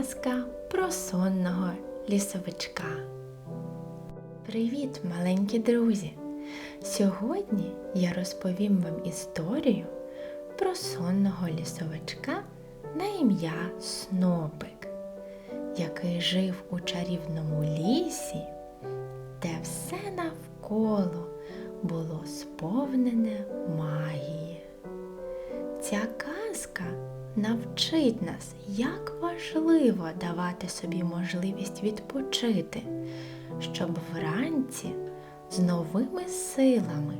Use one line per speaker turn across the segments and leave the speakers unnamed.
Казка про сонного лісовичка. Привіт, маленькі друзі! Сьогодні я розповім вам історію про сонного лісовичка на ім'я Снопик, який жив у чарівному лісі, де все навколо було сповнене магії. Ця казка навчить нас, як важливо давати собі можливість відпочити, щоб вранці з новими силами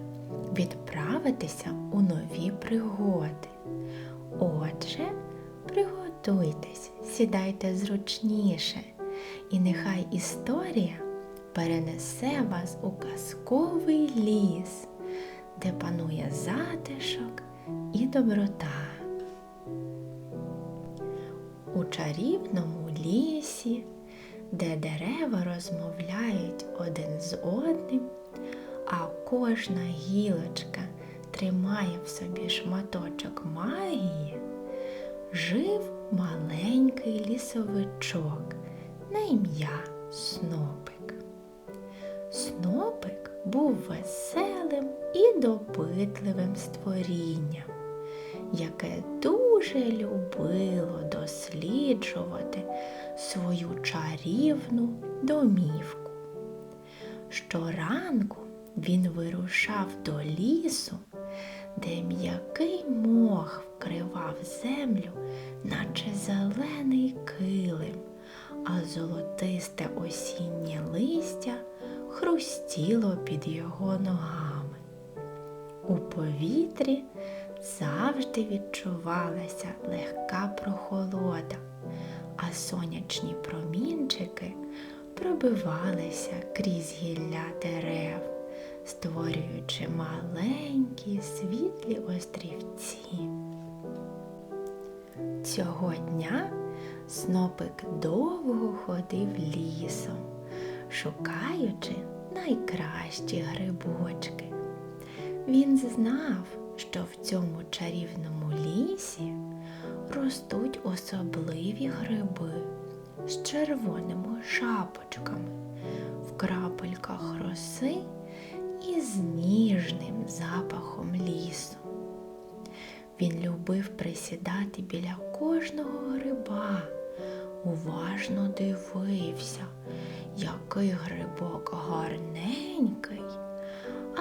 відправитися у нові пригоди. Отже, приготуйтесь, сідайте зручніше, і нехай історія перенесе вас у казковий ліс, де панує затишок і доброта. Чарівному лісі, де дерева розмовляють один з одним, а кожна гілочка тримає в собі шматочок магії, жив маленький лісовичок на ім'я Снопик. Снопик був веселим і допитливим створінням, яке дуже любило досліджувати свою чарівну домівку. Щоранку він вирушав до лісу, де м'який мох вкривав землю, наче зелений килим, а золотисте осіннє листя хрустіло під його ногами. У повітрі завжди відчувалася легка прохолода, а сонячні промінчики пробивалися крізь гілля дерев, створюючи маленькі світлі острівці. Цього дня снопик довго ходив лісом, шукаючи найкращі грибочки. Він знав, що в цьому чарівному лісі ростуть особливі гриби з червоними шапочками, в крапельках роси і з ніжним запахом лісу. Він любив присідати біля кожного гриба, уважно дивився, який грибок гарненький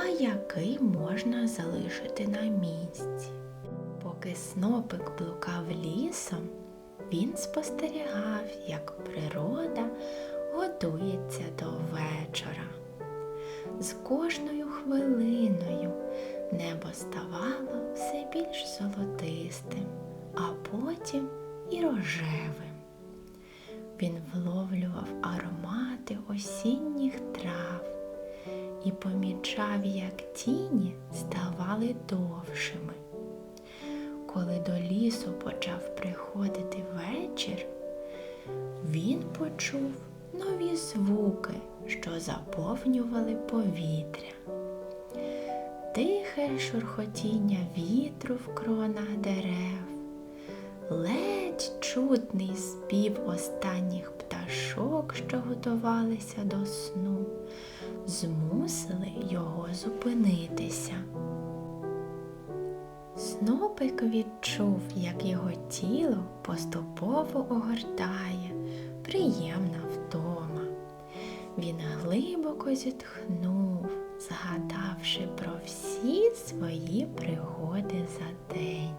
а який можна залишити на місці. Поки снопик блукав лісом, він спостерігав, як природа готується до вечора. З кожною хвилиною небо ставало все більш золотистим, а потім і рожевим. Він вловлював аромати осінніх трав і помічав, як тіні ставали довшими. Коли до лісу почав приходити вечір, він почув нові звуки, що заповнювали повітря. Тихе шурхотіння вітру в кронах дерев, ледь чутний спів останніх пташок, що готувалися до сну змусили його зупинитися. Снопик відчув, як його тіло поступово огортає приємна втома. Він глибоко зітхнув, згадавши про всі свої пригоди за день.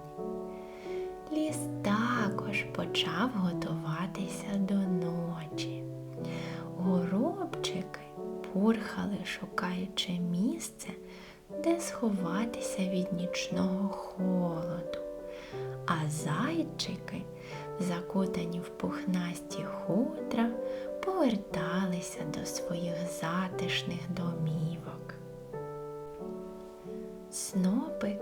Ліс також почав готуватися до ночі. Горобчики пурхали, шукаючи місце, де сховатися від нічного холоду, а зайчики, закутані в пухнасті хутра, поверталися до своїх затишних домівок. Снопик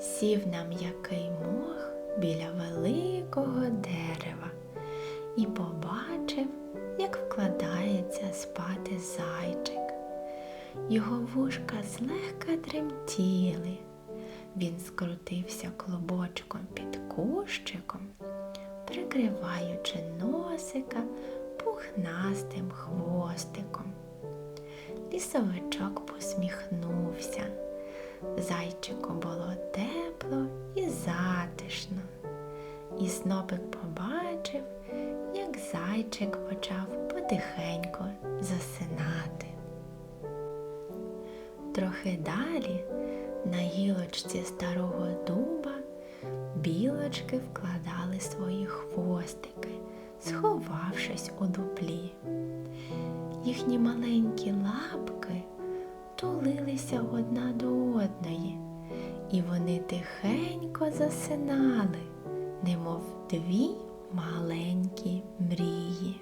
сів на м'який мох біля великого дерева і побачив, як вкладається спати зайчик. Його вушка злегка тремтіли. Він скрутився клубочком під кущиком, прикриваючи носика пухнастим хвостиком. Лісовичок посміхнувся. Зайчику було тепло і затишно. І снопик побачив, як зайчик почав потихеньку засинати. Трохи далі на гілочці старого дуба білочки вкладали свої хвостики, сховавшись у дуплі. Їхні маленькі лапки тулилися одна до одної, і вони тихенько засинали, немов дві маленькі мрії.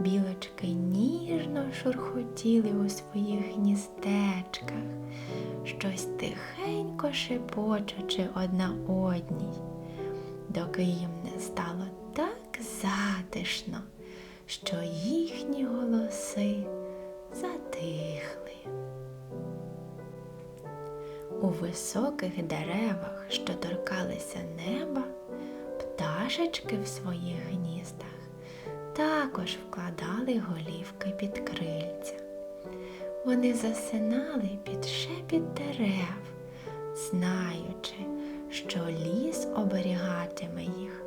Білочки ніжно шурхотіли у своїх гніздечках, щось тихенько шепочучи одна одній, доки їм не стало так затишно, що їхні голоси У високих деревах, що торкалися неба, пташечки в своїх гніздах також вкладали голівки під крильця. Вони засинали під шепіт дерев, знаючи, що ліс оберігатиме їх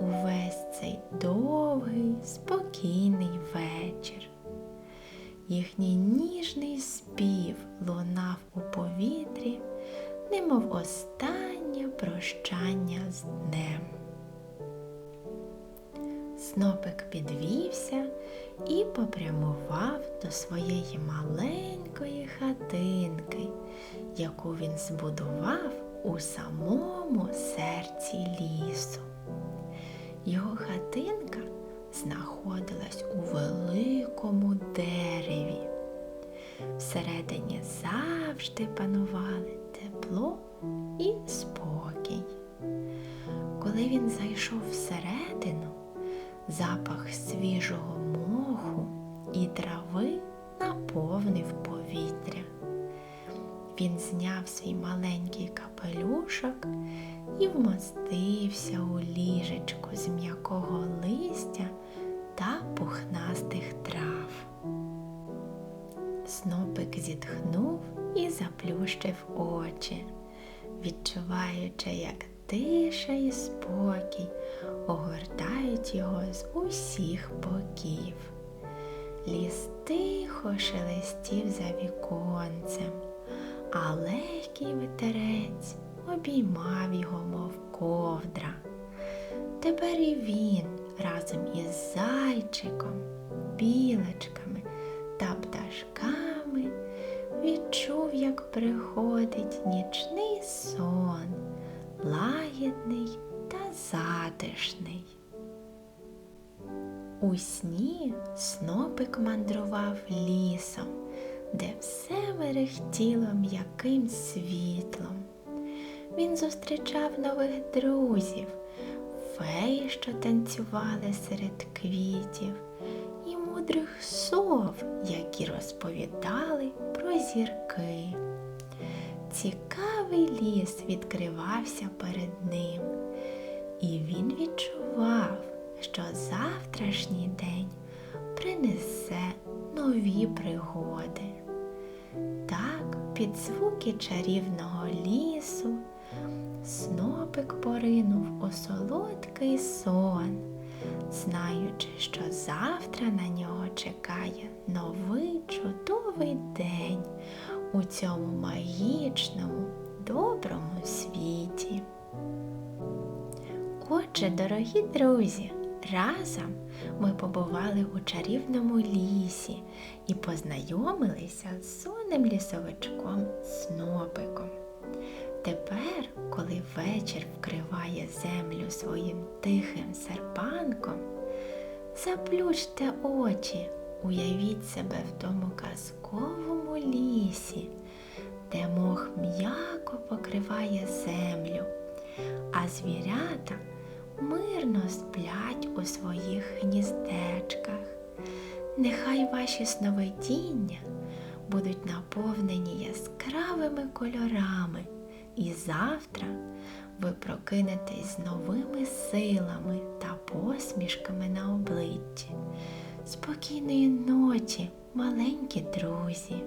увесь цей довгий, спокійний Снопик підвівся і попрямував до своєї маленької хатинки, яку він збудував у самому серці лісу. Його хатинка знаходилась у великому дереві. Всередині завжди панували тепло і спокій. Коли він зайшов всередину, запах свіжого моху і трави наповнив повітря. Він зняв свій маленький капелюшок і вмостився у ліжечку з м'якого листя та пухнастих трав. Снопик зітхнув і заплющив очі, відчуваючи, як тиша і спокій огортають його з усіх боків. Ліс тихо шелестів за віконцем, а легкий вітерець обіймав його, мов ковдра. Тепер і він разом із зайчиком, білочками та пташками відчув, як приходить нічний сон, лагідний та затишний. У сні снопик мандрував лісом, де все мерехтіло м'яким світлом. Він зустрічав нових друзів, феї, що танцювали серед квітів, і мудрих сов, які розповідали про зірки. Цікавий ліс відкривався перед ним, і він відчував, що завтрашній день принесе нові пригоди. Так, під звуки чарівного лісу, снопик поринув у солодкий сон, знаючи, що завтра на нього чекає новий чудовий день у цьому магічному, доброму світі. Отже, дорогі друзі, разом ми побували у чарівному лісі і познайомилися з сонним лісовичком Снопиком. Тепер, коли вечір вкриває землю своїм тихим серпанком, заплющте очі, уявіть себе в тому казковому лісі, де мох м'яко покриває землю, а звірята мирно сплять у своїх гніздечках. Нехай ваші сновидіння будуть наповнені яскравими кольорами, і завтра ви прокинетесь з новими силами та посмішками на обличчі. Спокійної ночі, маленькі друзі.